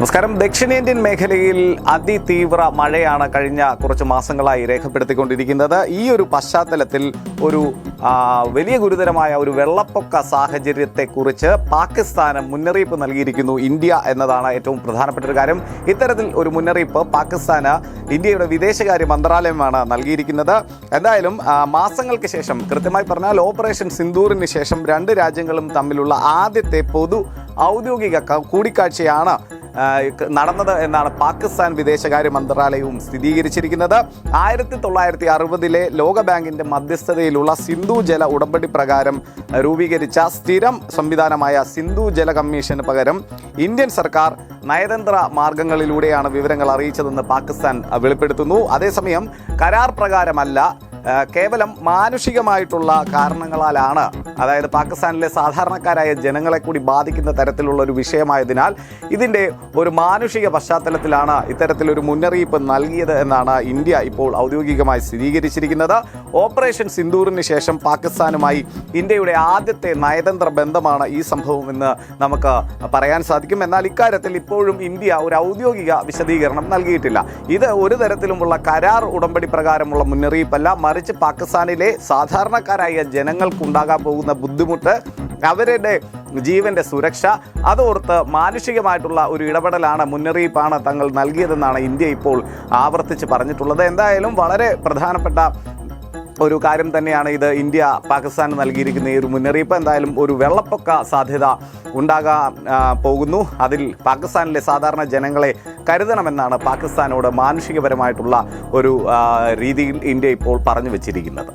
നമസ്കാരം. ദക്ഷിണേന്ത്യൻ മേഖലയിൽ അതിതീവ്ര മഴയാണ് കഴിഞ്ഞ കുറച്ച് മാസങ്ങളായി രേഖപ്പെടുത്തിക്കൊണ്ടിരിക്കുന്നത്. ഈ ഒരു പശ്ചാത്തലത്തിൽ ഒരു വലിയ ഗുരുതരമായ ഒരു വെള്ളപ്പൊക്ക സാഹചര്യത്തെക്കുറിച്ച് പാകിസ്ഥാന് മുന്നറിയിപ്പ് നൽകിയിരിക്കുന്നു ഇന്ത്യ എന്നതാണ് ഏറ്റവും പ്രധാനപ്പെട്ട ഒരു കാര്യം. ഇത്തരത്തിൽ ഒരു മുന്നറിയിപ്പ് പാകിസ്ഥാന് ഇന്ത്യയുടെ വിദേശകാര്യ മന്ത്രാലയമാണ് നൽകിയിരിക്കുന്നത്. എന്തായാലും മാസങ്ങൾക്ക് ശേഷം കൃത്യമായി പറഞ്ഞാൽ ഓപ്പറേഷൻ സിന്ദൂറിന് ശേഷം രണ്ട് രാജ്യങ്ങളും തമ്മിലുള്ള ആദ്യത്തെ പൊതു ഔദ്യോഗിക കൂടിക്കാഴ്ചയാണ് നടന്നത് എന്നാണ് പാകിസ്ഥാൻ വിദേശകാര്യ മന്ത്രാലയവും സ്ഥിരീകരിച്ചിരിക്കുന്നത്. ആയിരത്തി തൊള്ളായിരത്തി അറുപതിലെ ലോകബാങ്കിന്റെ മധ്യസ്ഥതയിലുള്ള സിന്ധു ജല ഉടമ്പടി പ്രകാരം രൂപീകരിച്ച സ്ഥിരം സംവിധാനമായ സിന്ധു ജല കമ്മീഷന് പകരം ഇന്ത്യൻ സർക്കാർ നയതന്ത്ര മാർഗങ്ങളിലൂടെയാണ് വിവരങ്ങൾ അറിയിച്ചതെന്ന് പാകിസ്ഥാൻ വെളിപ്പെടുത്തുന്നു. അതേസമയം കരാർ പ്രകാരമല്ല കേവലം മാനുഷികമായിട്ടുള്ള കാരണങ്ങളാലാണ് അതായത് പാകിസ്ഥാനിലെ സാധാരണക്കാരായ ജനങ്ങളെ കൂടി ബാധിക്കുന്ന തരത്തിലുള്ള ഒരു വിഷയമായതിനാൽ ഇതിന്റെ ഒരു മാനുഷിക പശ്ചാത്തലത്തിലാണ് ഇത്തരത്തിലൊരു മുന്നറിയിപ്പ് നൽകിയത് എന്നാണ് ഇന്ത്യ ഇപ്പോൾ ഔദ്യോഗികമായി സ്ഥിരീകരിച്ചിരിക്കുന്നത്. ഓപ്പറേഷൻ സിന്ദൂറിന് ശേഷം പാകിസ്ഥാനുമായി ഇന്ത്യയുടെ ആദ്യത്തെ നയതന്ത്ര ബന്ധമാണ് ഈ സംഭവം എന്ന് നമുക്ക് പറയാൻ സാധിക്കും. എന്നാൽ ഇക്കാര്യത്തിൽ ഇപ്പോഴും ഇന്ത്യ ഒരു ഔദ്യോഗിക വിശദീകരണം നൽകിയിട്ടില്ല. ഇത് ഒരു തരത്തിലുമുള്ള കരാർ ഉടമ്പടി പ്രകാരമുള്ള മുന്നറിയിപ്പല്ല മറിച്ച് പാകിസ്ഥാനിലെ സാധാരണക്കാരായ ജനങ്ങൾക്കുണ്ടാകാൻ പോകുന്ന ബുദ്ധിമുട്ട് അവരുടെ ജീവന്റെ സുരക്ഷ അതോർത്ത് മാനുഷികമായിട്ടുള്ള ഒരു ഇടപെടലാണ് മുന്നറിയിപ്പാണ് തങ്ങൾ നൽകിയതെന്നാണ് ഇന്ത്യ ഇപ്പോൾ ആവർത്തിച്ച് പറഞ്ഞിട്ടുള്ളത്. എന്തായാലും വളരെ പ്രധാനപ്പെട്ട ഒരു കാര്യം തന്നെയാണ് ഇത് ഇന്ത്യ പാകിസ്ഥാന് നൽകിയിരിക്കുന്ന ഈ ഒരു മുന്നറിയിപ്പ്. എന്തായാലും ഒരു വെള്ളപ്പൊക്ക സാധ്യത ഉണ്ടാകാൻ പോകുന്നു. അതിൽ പാകിസ്ഥാനിലെ സാധാരണ ജനങ്ങളെ കരുതണമെന്നാണ് പാകിസ്ഥാനോട് മാനുഷികപരമായിട്ടുള്ള ഒരു രീതിയിൽ ഇന്ത്യ ഇപ്പോൾ പറഞ്ഞു വെച്ചിരിക്കുന്നത്.